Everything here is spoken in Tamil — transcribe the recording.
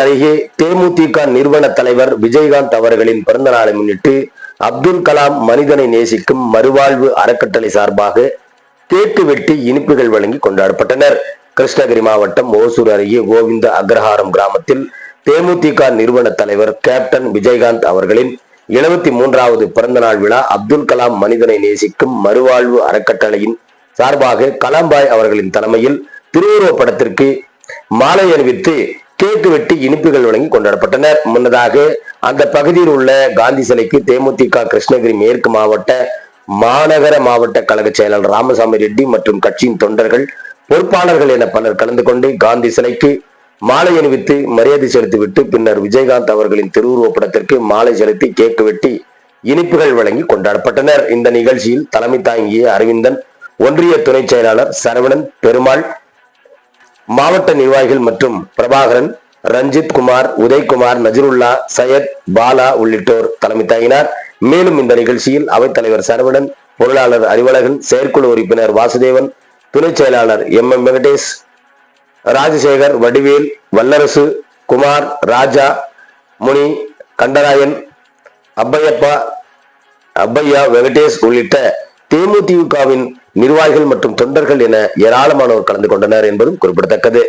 அருகே தேமுதிக நிறுவன தலைவர் விஜயகாந்த் அவர்களின் பிறந்த நாளை முன்னிட்டு அப்துல் கலாம் மனிதனை நேசிக்கும் மறுவாழ்வு அறக்கட்டளை சார்பாக கேக்கு வெட்டி இனிப்புகள் வழங்கி கொண்டாடப்பட்டனர். கிருஷ்ணகிரி மாவட்டம் ஓசூர் அருகே கோவிந்த அக்ரஹாரம் கிராமத்தில் தேமுதிக நிறுவன தலைவர் கேப்டன் விஜயகாந்த் அவர்களின் எழுபத்தி மூன்றாவது பிறந்தநாள் விழா அப்துல் கலாம் மனிதனை நேசிக்கும் மறுவாழ்வு அறக்கட்டளையின் சார்பாக கலாம்பாய் அவர்களின் தலைமையில் திருவுருவ படத்திற்கு மாலை அணிவித்து கேக்கு வெட்டி இனிப்புகள் வழங்கி கொண்டாடப்பட்டனர். முன்னதாக அந்த பகுதியில் உள்ள காந்தி சிலைக்கு தேமுதிக கிருஷ்ணகிரி மேற்கு மாவட்ட மாநகர மாவட்ட கழக செயலாளர் ராமசாமி ரெட்டி மற்றும் கட்சியின் தொண்டர்கள் பொறுப்பாளர்கள் என பலர் கலந்து கொண்டு காந்தி சிலைக்கு மாலை அணிவித்து மரியாதை செலுத்திவிட்டு பின்னர் விஜயகாந்த் அவர்களின் திருவுருவப் படத்திற்கு மாலை செலுத்தி கேக்கு வெட்டி இனிப்புகள் வழங்கி கொண்டாடப்பட்டனர். இந்த நிகழ்ச்சியில் தலைமை தாங்கிய அரவிந்தன் ஒன்றிய துணை செயலாளர் சரவணன் பெருமாள் மாவட்ட நிர்வாகிகள் மற்றும் பிரபாகரன் ரஞ்சித் குமார் உதய்குமார் நஜருல்லா சையத் பாலா உள்ளிட்டோர் தலைமை தாங்கினார். மேலும் இந்த நிகழ்ச்சியில் அவைத்தலைவர் சரவணன் பொருளாளர் அறிவழகன் செயற்குழு உறுப்பினர் வாசுதேவன் துணை செயலாளர் எம் எம் வெங்கடேஷ் ராஜசேகர் வடிவேல் வல்லரசு குமார் ராஜா முனி கண்டராயன் அப்பையப்பா அப்பையா வெங்கடேஷ் உள்ளிட்ட தேமுதிகவின் நிர்வாகிகள் மற்றும் தொண்டர்கள் என ஏராளமானோர் கலந்து கொண்டனர் என்பதும் குறிப்பிடத்தக்கது.